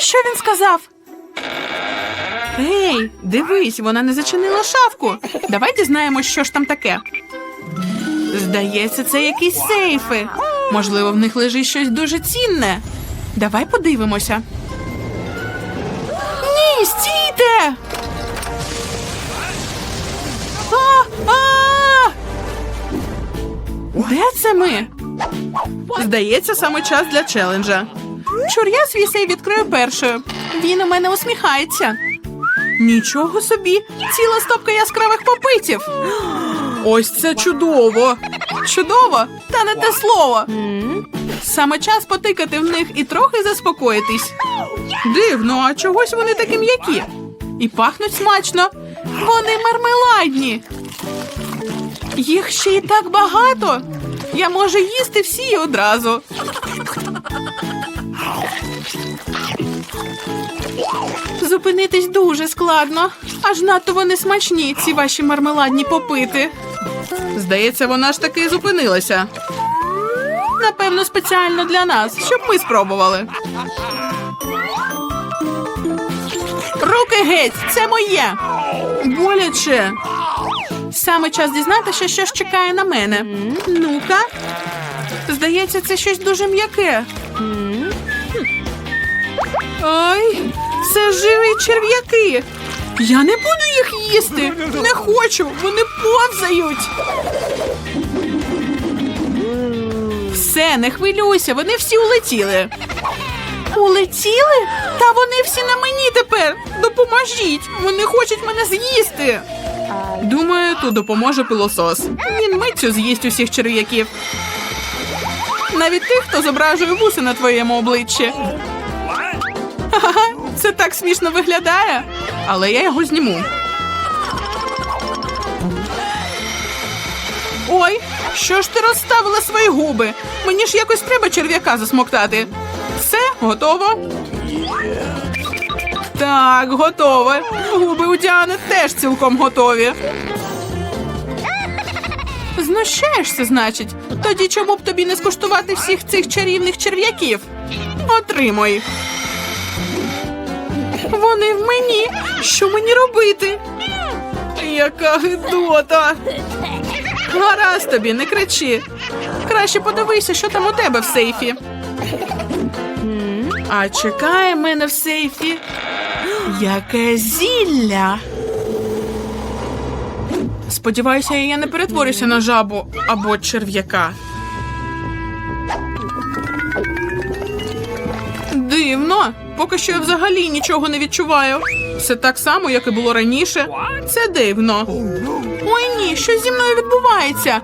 що він сказав? Ей, дивись, вона не зачинила шафку. Давай дізнаємось, що ж там таке. Здається, це якісь сейфи. Можливо, в них лежить щось дуже цінне. Давай подивимося. Ні, стійте! А, а! Де це ми? Здається, саме час для челенджа. Чур, я свій сейф відкрию першою. Він у мене усміхається. Нічого собі, ціла стопка яскравих попитів. Ось це чудово. Чудово, та не те слово. Саме час потикати в них і трохи заспокоїтись. Дивно, а чогось вони такі м'які. І пахнуть смачно. Вони мармеладні. Їх ще й так багато. Я можу їсти всі одразу. Зупинитись дуже складно. Аж надто вони смачні, ці ваші мармеладні попити. Здається, вона ж таки зупинилася. Напевно, спеціально для нас, щоб ми спробували. Руки геть, це моє. Боляче. Саме час дізнатися, що ж чекає на мене. Ну-ка. Здається, це щось дуже м'яке. Ой, це живі черв'яки. Я не буду їх їсти. Не хочу, вони повзають. Все, не хвилюйся, вони всі улетіли. Улетіли? Та вони всі на мені тепер. Допоможіть. Вони хочуть мене з'їсти. Думаю, тут допоможе пилосос. Він миттю з'їсть усіх черв'яків. Навіть тих, хто зображує вуси на твоєму обличчі. Це так смішно виглядає. Але я його зніму. Ой, що ж ти розставила свої губи? Мені ж якось треба черв'яка засмоктати. Все, готово. Так, готове. Губи у Діани теж цілком готові. Знущаєшся, значить. Тоді чому б тобі не скуштувати всіх цих чарівних черв'яків? Отримуй. Вони в мені. Що мені робити? Яка гидота. Гаразд тобі, не кричи. Краще подивися, що там у тебе в сейфі. А чекає мене в сейфі. Яке зілля. Сподіваюся, я не перетворюся на жабу або черв'яка. Дивно. Поки що я взагалі нічого не відчуваю. Все так само, як і було раніше. Це дивно. Ой ні, що зі мною відбувається?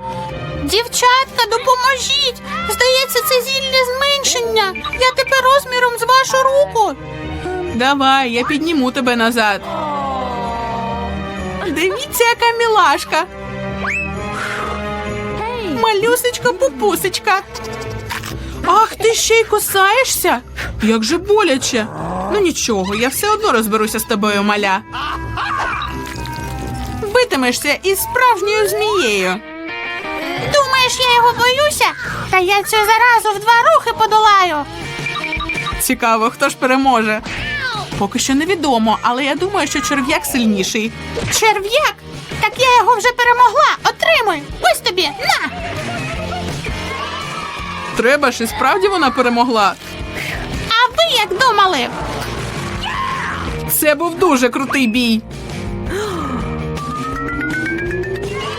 Дівчатка, допоможіть! Здається, це зілля зменшення. Я тепер розміром з вашу руку. Давай, я підніму тебе назад. Дивіться, яка мілашка. Малюсечка пупусечка. Ах, ти ще й кусаєшся? Як же боляче. Ну нічого, я все одно розберуся з тобою, маля. Битимешся із справжньою змією. Думаєш, я його боюся? Та я цю заразу в два рухи подолаю. Цікаво, хто ж переможе. Поки що невідомо, але я думаю, що черв'як сильніший. Черв'як? Так я його вже перемогла. Отримуй. Ось тобі. На. Треба ж і справді вона перемогла. А ви як думали? Це був дуже крутий бій.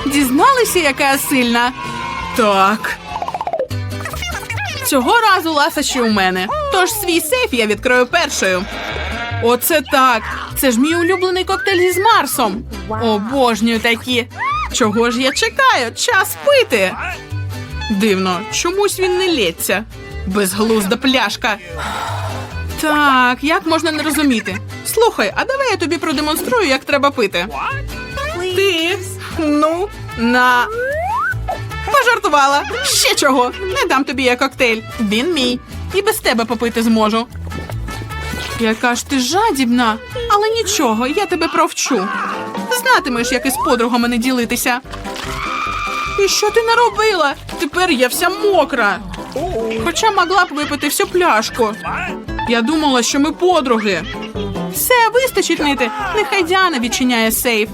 Дізналися, яка я сильна? Так. Цього разу ласощі у мене. Тож свій сейф я відкрию першою. Оце так. Це ж мій улюблений коктейль з Марсом. Обожнюю такі. Чого ж я чекаю? Час пити. Дивно, чомусь він не лється. Безглузда пляшка. Так, як можна не розуміти? Слухай, а давай я тобі продемонструю, як треба пити. Ти ну на пожартувала. Ще чого? Не дам тобі я коктейль. Він мій. І без тебе попити зможу. Яка ж ти жадібна, але нічого, я тебе провчу. Знатимеш, як із подругами не ділитися. І що ти наробила? Тепер я вся мокра. Хоча могла б випити всю пляшку. Я думала, що ми подруги. Все, вистачить нити. Нехай Діана відчиняє сейф.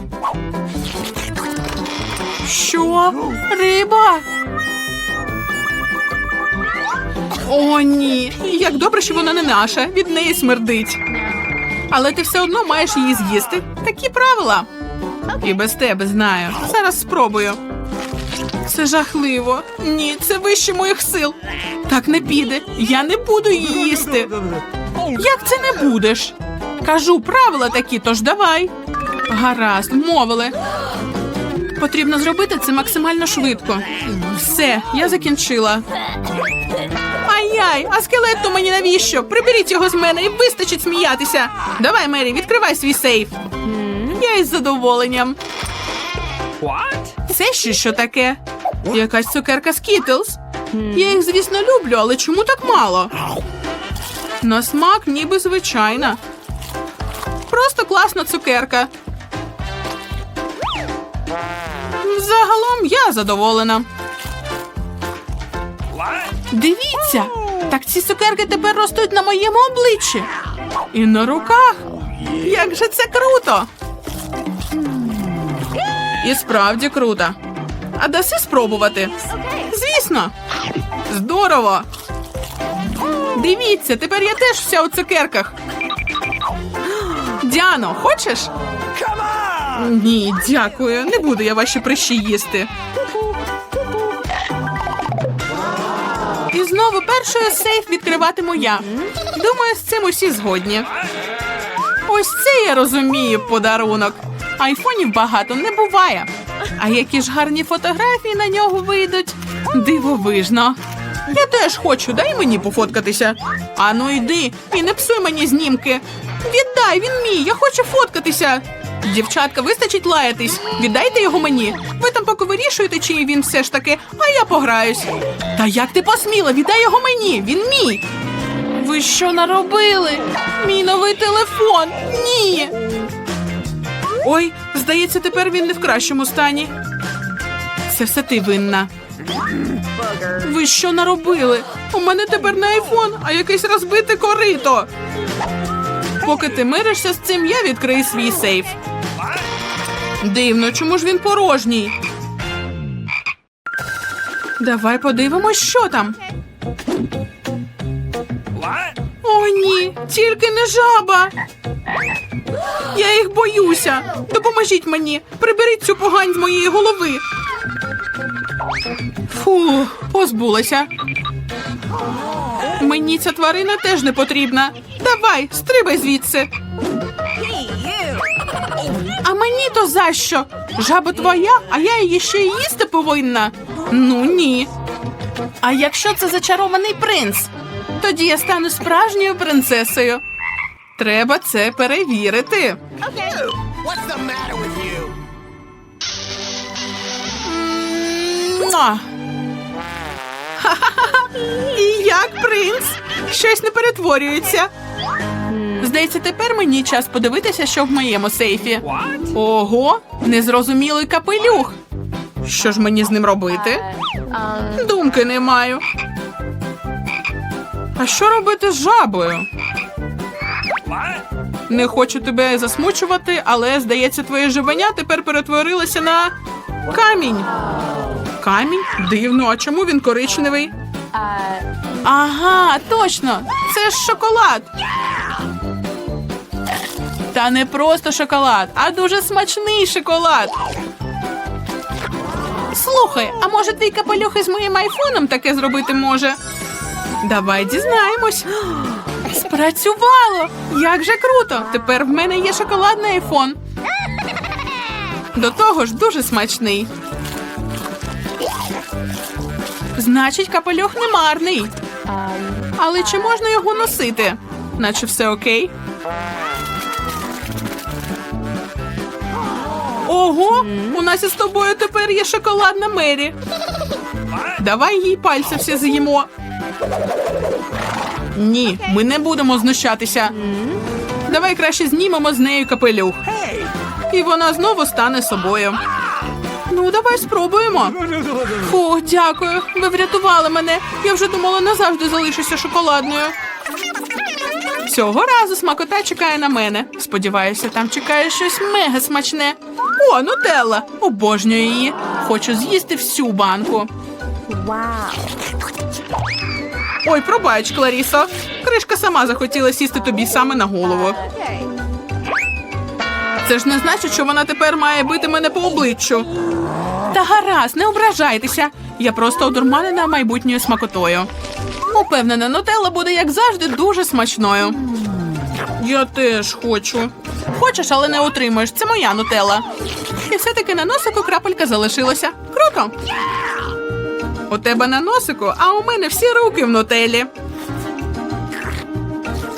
Що? Риба? О, ні. Як добре, що вона не наша. Від неї смердить. Але ти все одно маєш її з'їсти. Такі правила. І без тебе знаю. Зараз спробую. Це жахливо. Ні, це вище моїх сил. Так не піде. Я не буду її їсти. Як це не будеш? Кажу, правила такі, тож давай. Гаразд, мовили. Потрібно зробити це максимально швидко. Все, я закінчила. Ай-яй, а скелет то мені навіщо? Приберіть його з мене і вистачить сміятися. Давай, Мері, відкривай свій сейф. Я із задоволенням. Це ще що таке? Якась цукерка Skittles. Я їх, звісно, люблю, але чому так мало? На смак ніби звичайна. Просто класна цукерка. Загалом я задоволена. Дивіться, так ці цукерки тепер ростуть на моєму обличчі. І на руках. Як же це круто! І справді круто. А даси спробувати? Звісно. Здорово. Дивіться, тепер я теж вся у цукерках. Діано, хочеш? Ні, дякую. Не буду я ваші прищі їсти. І знову першою сейф відкриватиму я. Думаю, з цим усі згодні. Ось це я розумію подарунок. Айфонів багато не буває. А які ж гарні фотографії на нього вийдуть. Дивовижно. Я теж хочу, дай мені пофоткатися. Ану йди і не псуй мені знімки. Віддай, він мій, я хочу фоткатися. Дівчатка, вистачить лаятись. Віддайте його мені. Ви там поки вирішуєте, чиї він все ж таки, а я пограюсь. Та як ти посміла? Віддай його мені, він мій. Ви що наробили? Мій новий телефон. Ні. Ой, здається, тепер він не в кращому стані. Це все ти винна. Ви що наробили? У мене тепер не айфон, а якесь розбите корито. Поки ти миришся з цим, я відкрию свій сейф. Дивно, чому ж він порожній? Давай подивимось, що там. О, ні, тільки не жаба. Я їх боюся. Допоможіть мені. Приберіть цю погань з моєї голови. Фу, позбулася. Мені ця тварина теж не потрібна. Давай, стрибай звідси. А мені то за що? Жаба твоя, а я її ще й їсти повинна. Ну ні. А якщо це зачарований принц, тоді я стану справжньою принцесою. Треба це перевірити. What's the matter with you? Муа. І як принц? Щось не перетворюється. Здається, тепер мені час подивитися, що в моєму сейфі. Ого, незрозумілий капелюх. Що ж мені з ним робити? Думки не маю. А що робити з жабою? Не хочу тебе засмучувати, але здається, твоє живення тепер перетворилося на камінь. Камінь? Дивно, а чому він коричневий? Ага, точно! Це ж шоколад. Та не просто шоколад, а дуже смачний шоколад. Слухай, а може твій капелюх із моїм айфоном таке зробити може? Давай дізнаємось. Спрацювало! Як же круто! Тепер в мене є шоколадний айфон. До того ж дуже смачний. Значить, капелюх не марний. Але чи можна його носити? Наче все окей. Ого, у нас із тобою тепер є шоколадна Мері. Давай їй пальці всі з'їмо. Ні, ми не будемо знущатися. Давай краще знімемо з нею капелюх. І вона знову стане собою. Ну, давай спробуємо. Фу, дякую. Ви врятували мене. Я вже думала назавжди залишуся шоколадною. Цього разу смакота чекає на мене. Сподіваюся, там чекає щось мега смачне. О, нутелла! Обожнюю її. Хочу з'їсти всю банку. Ой, пробач, Кларісо. Кришка сама захотіла сісти тобі саме на голову. Це ж не значить, що вона тепер має бити мене по обличчю. Та гаразд, не ображайтеся. Я просто одурманена майбутньою смакотою. Упевнена, нутелла буде, як завжди, дуже смачною. Я теж хочу. Хочеш, але не отримаєш. Це моя нутелла. І все-таки на носику крапелька залишилася. Круто. У тебе на носику, а у мене всі руки в нутеллі.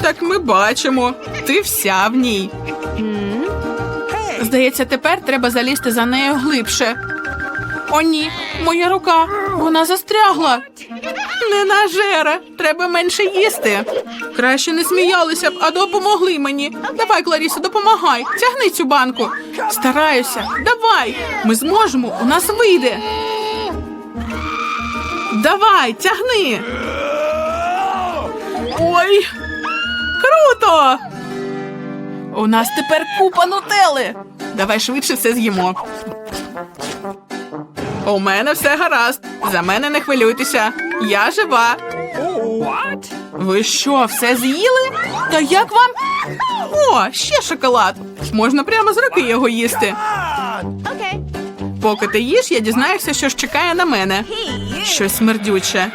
Так ми бачимо. Ти вся в ній. Здається, тепер треба залізти за нею глибше. О, ні, моя рука. Вона застрягла. Не нажера. Треба менше їсти. Краще не сміялися б, а допомогли мені. Давай, Кларісо, допомагай. Тягни цю банку. Стараюся. Давай. Ми зможемо. У нас вийде. Давай, тягни. Ой. Круто! У нас тепер купа нутели. Давай швидше все з'їмо. У мене все гаразд. За мене не хвилюйтеся. Я жива. Ви що, все з'їли? Та як вам? О, ще шоколад. Можна прямо з руки його їсти. Поки ти їш, я дізнаюся, що ж чекає на мене. Щось смердюче.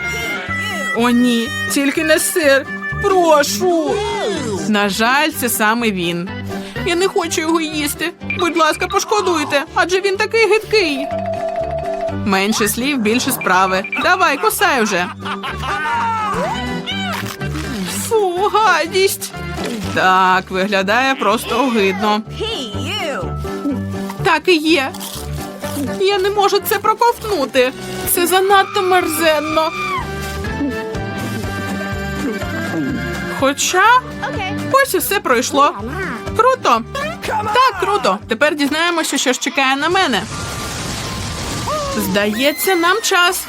О, ні, тільки не сир. Прошу. На жаль, це саме він. Я не хочу його їсти. Будь ласка, пошкодуйте, адже він такий гидкий. Менше слів, більше справи. Давай, кусай вже. Фу, гадість. Так, виглядає просто огидно. Так і є. Я не можу це проковтнути. Це занадто мерзенно. Хоча ось і все пройшло. Круто. Так, круто. Тепер дізнаємося, що ж чекає на мене. Здається, нам час.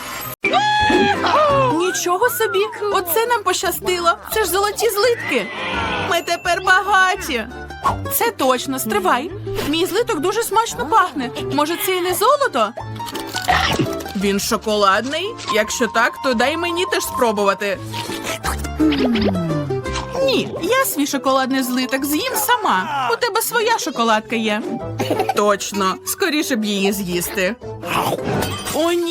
Нічого собі, оце нам пощастило. Це ж золоті злитки. Ми тепер багаті. Це точно, стривай. Мій злиток дуже смачно пахне. Може, це і не золото? Він шоколадний. Якщо так, то дай мені теж спробувати. Ні, я свій шоколадний злиток з'їм сама. У тебе своя шоколадка є. Точно, скоріше б її з'їсти. О, ні,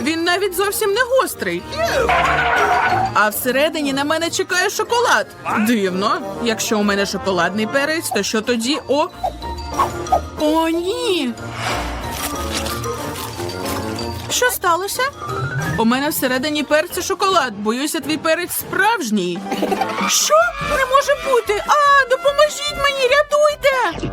він навіть зовсім не гострий. А всередині на мене чекає шоколад. Дивно. Якщо у мене шоколадний перець, то що тоді? О. О, ні. Що сталося? У мене всередині перця шоколад. Боюся, твій перець справжній. Що? Не може бути. А, допоможіть мені, рятуйте.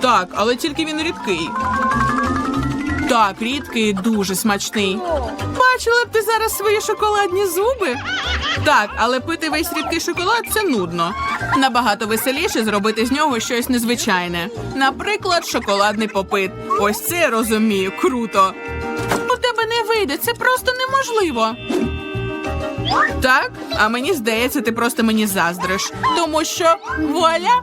Так, але тільки він рідкий. Так, рідкий і дуже смачний. Бачила б ти зараз свої шоколадні зуби? Так, але пити весь рідкий шоколад це нудно. Набагато веселіше зробити з нього щось незвичайне. Наприклад, шоколадний попит. Ось це я розумію, круто. У тебе не вийде, це просто неможливо. Так, а мені здається, ти просто мені заздриш. Тому що вуаля,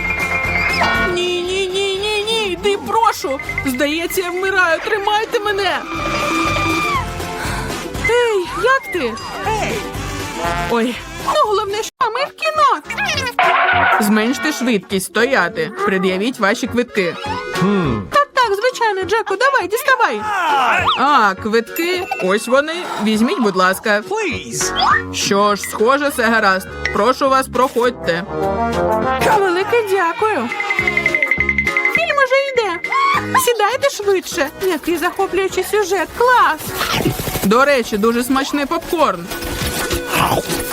Ні, ні, ні, ні, ні. Йди, прошу. Здається, я вмираю. Тримайте мене. Ей, як ти? Ой, ну головне, що ми в кіно. Зменште швидкість, стояти. Пред'явіть ваші квитки. Так, так, звичайно, Джеку, давай, діставай. А, квитки. Ось вони. Візьміть, будь ласка. Що ж, схоже, все гаразд. Прошу вас, проходьте. Велике дякую. Фільм уже йде. Сідайте швидше. Який захоплюючий сюжет. Клас. До речі, дуже смачний попкорн.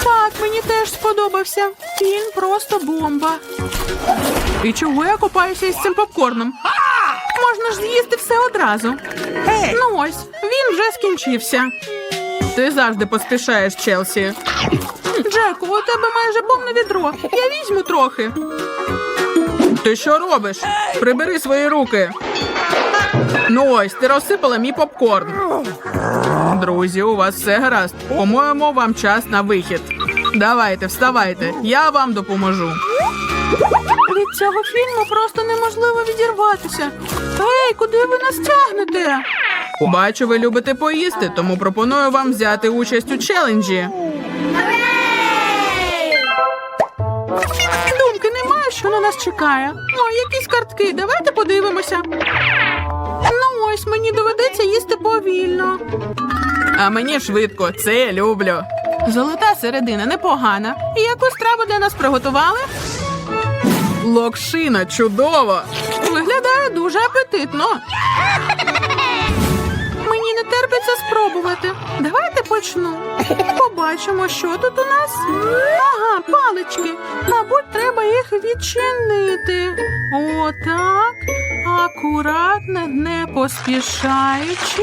Так, мені теж сподобався. Фільм просто бомба. І чого я купаюся із цим попкорном? Можна ж з'їсти все одразу. Ну ось, він вже скінчився. Ти завжди поспішаєш, Челсі. Джеку, у тебе майже повне відро. Я візьму трохи. Ти що робиш? Прибери свої руки. Ну ось, ти розсипала мій попкорн. Друзі, у вас все гаразд. По-моєму, вам час на вихід. Давайте, вставайте, я вам допоможу. Від цього фільму просто неможливо відірватися. Ей, куди ви нас тягнете? Бачу, ви любите поїсти, тому пропоную вам взяти участь у челенджі. Думки немає, що на нас чекає. О, якісь картки, давайте подивимося. Ну ось мені доведеться їсти повільно. А мені швидко, це я люблю. Золота середина непогана. Яку страву для нас приготували? Локшина, чудово! Виглядає дуже апетитно. Мені не терпиться спробувати. Давайте почну. Побачимо, що тут у нас. Ага, палички. Мабуть, треба їх відчинити. Отак. Акуратно, не поспішаючи.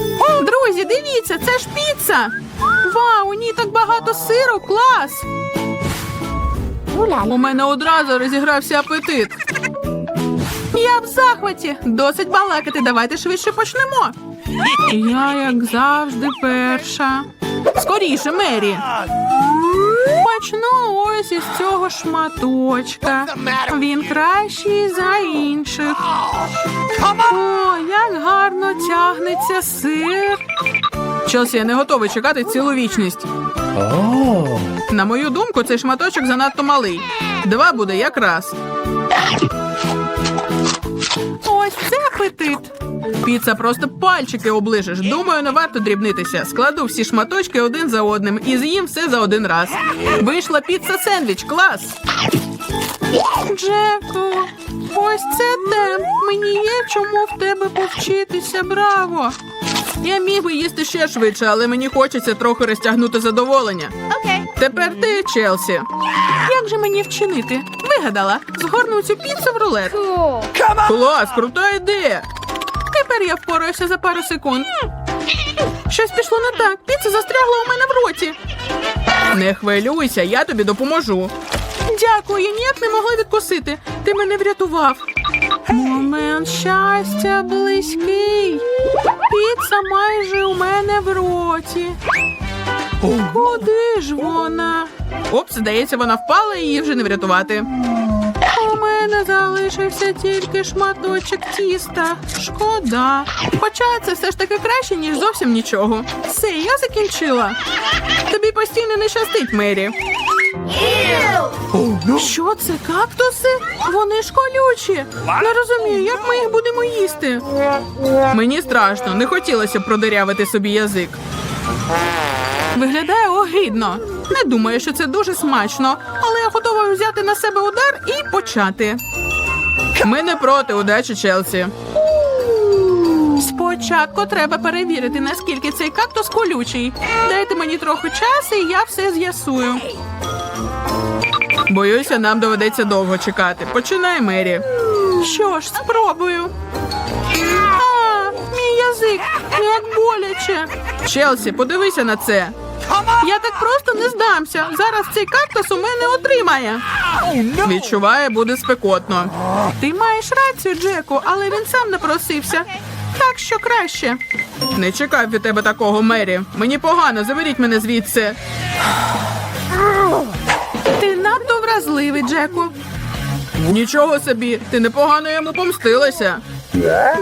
Друзі, дивіться, це ж піца! Вау, у ній так багато сиру, клас! У мене одразу розігрався апетит. Я в захваті. Досить балакати. Давайте швидше почнемо. Я, як завжди, перша. Скоріше, Мері. Почну ось із цього шматочка. Він кращий за інших. О, як гарно тягнеться сир. Челсі, я не готовий чекати цілу вічність. На мою думку, цей шматочок занадто малий. Два буде якраз. Ось це апетит. Піца просто пальчики оближеш. Думаю, не варто дрібнитися. Складу всі шматочки один за одним і з'їм все за один раз. Вийшла піца сендвіч, клас. Джеку, ось це темп. Мені є чому в тебе повчитися, браво. Я міг би їсти ще швидше, але мені хочеться трохи розтягнути задоволення. Окей. Тепер ти, Челсі. Як же мені вчинити? Вигадала, згорну цю піцу в рулет. Клас, крута ідея. Тепер я впораюся за пару секунд. Щось пішло не так. Піца застрягла у мене в роті. Не хвилюйся, я тобі допоможу. Дякую, я ніяк не могла відкусити. Ти мене врятував. Момент щастя близький. Піца майже у мене в роті. Куди ж вона? Оп, здається, вона впала і її вже не врятувати. У мене залишився тільки шматочок тіста. Шкода. Хоча це все ж таки краще, ніж зовсім нічого. Все, я закінчила. Тобі постійно не щастить, Мері. No! Що це, кактуси? Вони ж колючі. Не розумію, як ми їх будемо їсти. Мені страшно, не хотілося б продирявити собі язик. Виглядає огидно. Не думаю, що це дуже смачно, але я готова взяти на себе удар і почати. Ми не проти удачі, Челсі. Спочатку треба перевірити, наскільки цей кактус колючий. Дайте мені трохи часу, і я все з'ясую. Боюся, нам доведеться довго чекати. Починай, Мері. Що ж, спробую. А, мій язик, як боляче. Челсі, подивися на це. Я так просто не здамся. Зараз цей кактус у мене отримає. Відчуває, буде спекотно. Ти маєш рацію, Джеку, але він сам напросився. Так що краще. Не чекав від тебе такого, Мері. Мені погано, заберіть мене звідси. Ти надто вразливий, Джеку. Нічого собі, ти непогано йому помстилася.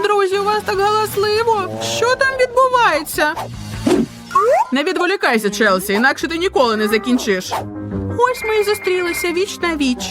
Друзі, у вас так галасливо. Що там відбувається? Не відволікайся, Челсі, інакше ти ніколи не закінчиш. Ось ми і зустрілися віч на віч.